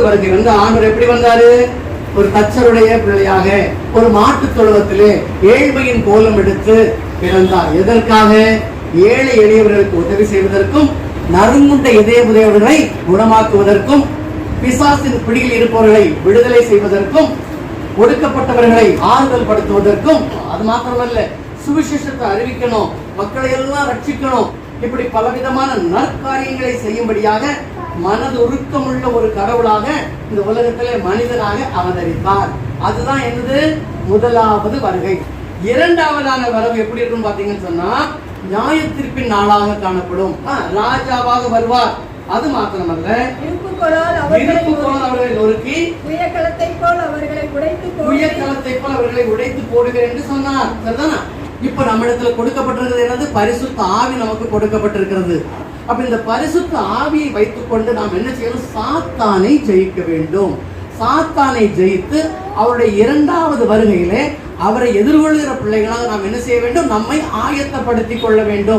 வருகை வந்து ஆண்டவர் எப்படி வந்தாரு? ஒரு தச்சருடைய பிள்ளையாக ஒரு மாட்டுத் தொழுவத்திலே ஏழ்மையின் கோலம் எடுத்து பிறந்தார். எதற்காக? ஏழை எளியவர்களுக்கு உதவி செய்வதற்கும் நறுங்குண்ட உதயவர்களை குணமாக்குவதற்கும் பிசாசின் பிடியில் இருப்பவர்களை விடுதலை செய்வதற்கும் ஒடுக்கப்பட்டவர்களை ஆறுதல் படுத்துவதற்கும் அது மாத்திரமல்ல சுவிசேஷத்தை அறிவிக்கணும் மக்களை எல்லாம் ரட்சிக்கணும். இப்படி பலவிதமான நற்காரியங்களை செய்யும்படியாக மனது உருக்கமுள்ள ஒரு கடவுளாக இந்த உலகத்திலே மனிதனாக அவதரித்தார் அதுதான் என்னது? முதலாவது வருகை. இரண்டாவதான வரவு எப்படி இருக்குன்னு பாத்தீங்கன்னு சொன்னா நியாயத்தீர்ப்பின் நாளாக காணப்படும். ராஜாவாக வருவார். அது மாத்திரமல்ல அவர்களை நொறுக்கி உயர்கலத்தைப் போல் அவர்களை உடைத்து போல் அவர்களை உடைத்து போடுகிறேன் என்று சொன்னார். சரிதானா? இப்ப நம்ம இடத்துல கொடுக்கப்பட்டிருக்கிறது என்னது? பரிசுத்த ஆவி நமக்கு கொடுக்கப்பட்டிருக்கிறது. அப்ப இந்த பரிசுத்த ஆவியை வைத்துக்கொண்டு நாம் என்ன செய்யணும்? சாத்தானை ஜெயிக்க வேண்டும். சாத்தானை ஜெயித்து அவருடைய இரண்டாவது வருகையிலே அவரை எதிர்கொள்கிற பிள்ளைகளாக நாம் என்ன செய்ய வேண்டும்? நம்மை ஆயத்தப்படுத்திக் கொள்ள வேண்டும்.